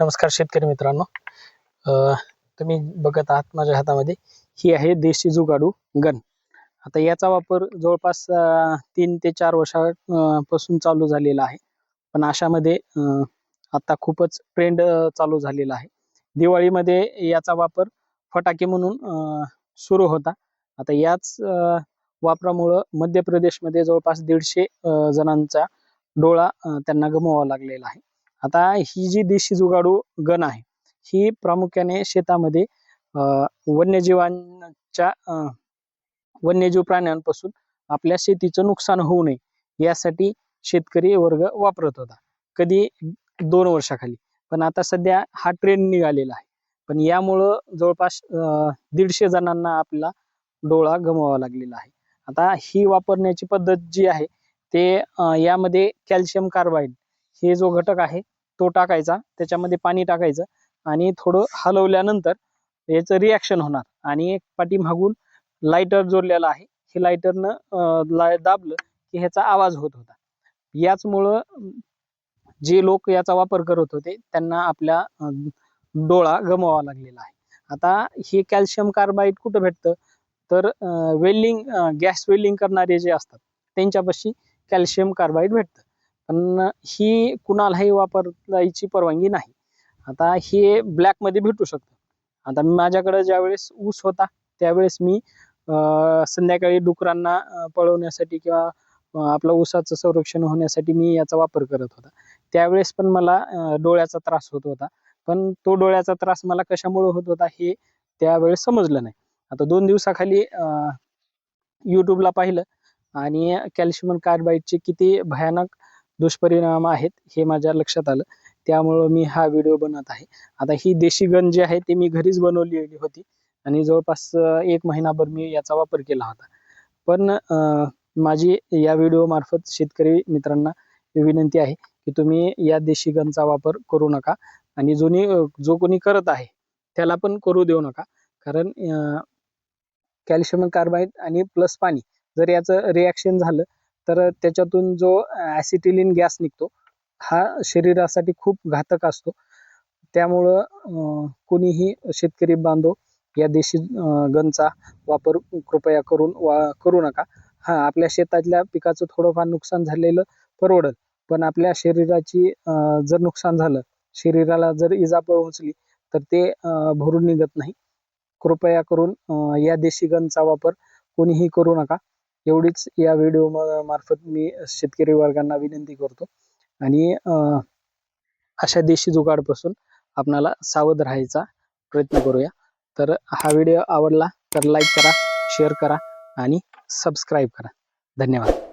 नमस्कार शेतकरी मित्रांनो. तुम्ही बघत आहात माझ्या हातामध्ये. ही आहे देशी जुगाडू गन आता याचा वापर जवळपास तीन ते चार वर्षापासून चालू झालेला आहे. पण अशामध्ये आता खूपच ट्रेंड चालू झालेला आहे. दिवाळीमध्ये याचा वापर फटाके म्हणून सुरू होता. आता याच वापरामुळं मध्य प्रदेशमध्ये जवळपास दीडशे जणांचा डोळा त्यांना गमवावा लागलेला आहे. आता ही जी देशी जुगाडू गण आहे ही प्रामुख्याने शेतामध्ये वन्यजीवांच्या वन्यजीव प्राण्यांपासून आपल्या शेतीचं नुकसान होऊ नये यासाठी शेतकरी वर्ग वापरत होता. कधी दोन वर्षाखाली. पण आता सध्या हा ट्रेंड निघालेला आहे. पण यामुळं जवळपास दीडशे जणांना आपला डोळा गमवावा लागलेला आहे. आता ही वापरण्याची पद्धत जी आहे ते यामध्ये कॅल्शियम कार्बाईड हे जो घटक आहे तो टाकायचा त्याच्यामध्ये पाणी टाकायचं आणि थोडं हलवल्यानंतर याचं रिॲक्शन होणार. आणि एक पाठी मागून लायटर जोडलेला आहे. हे लायटरनं दाबलं की ह्याचा आवाज होत होता. याचमुळं जे लोक याचा वापर करत होते त्यांना आपल्या डोळा गमवावा लागलेला आहे. आता हे कॅल्शियम कार्बाईड कुठं भेटतं? तर वेल्डिंग गॅस वेल्डिंग करणारे जे असतात त्यांच्यापाशी कॅल्शियम कार्बाईड भेटतं. पण ही कुणालाही वापरायची परवानगी नाही. आता हे ब्लॅकमध्ये भेटू शकतं. आता माझ्याकडं ज्यावेळेस ऊस होता त्यावेळेस मी संध्याकाळी डुकरांना पळवण्यासाठी किंवा आपलं ऊसाचं संरक्षण होण्यासाठी मी याचा वापर करत होता. त्यावेळेस पण मला डोळ्याचा त्रास होत होता. पण तो डोळ्याचा त्रास मला कशामुळे होत होता हे त्यावेळेस समजलं नाही. आता दोन दिवसाखाली यूट्यूबला पाहिलं आणि कॅल्शियम कार्बाईडचे किती भयानक दुष्परिणाम आहेत हे माझ्या लक्षात आलं. त्यामुळं मी हा व्हिडिओ बनवत आहे. आता ही देशी गन जी आहे ती मी घरीच बनवलेली होती. आणि जवळपास एक महिनाभर मी याचा वापर केला होता. पण माझी या व्हिडिओ मार्फत शेतकरी मित्रांना विनंती आहे की तुम्ही या देशी गनचा वापर करू नका. आणि जुनी जो कोणी करत आहे त्याला पण करू देऊ नका. कारण कॅल्शियम कार्बाईड आणि प्लस पाणी जर याचं रिॲक्शन झालं तर त्याच्यातून जो ॲसिटिलिन गॅस निघतो हा शरीरासाठी खूप घातक असतो. त्यामुळं कुणीही कोणीही शेतकरी बांधव या देशी गनचा वापर कृपया करून वा करू नका. हा आपल्या शेतातल्या पिकाचं थोडंफार नुकसान झालेलं परवडल पण आपल्या शरीराची जर नुकसान झालं शरीराला जर इजा पोहोचली तर ते भरून निघत नाही. कृपया करून या देशी गनचा वापर कोणीही करू नका. एवढीच या व्हिडिओ मार्फत मी शेतकरी वर्गांना विनंती करतो. आणि अशा देशी जुगाडपासून आपणाला सावध राहायचा प्रयत्न करूया. तर हा व्हिडिओ आवडला तर लाईक करा शेअर करा आणि सबस्क्राईब करा. धन्यवाद.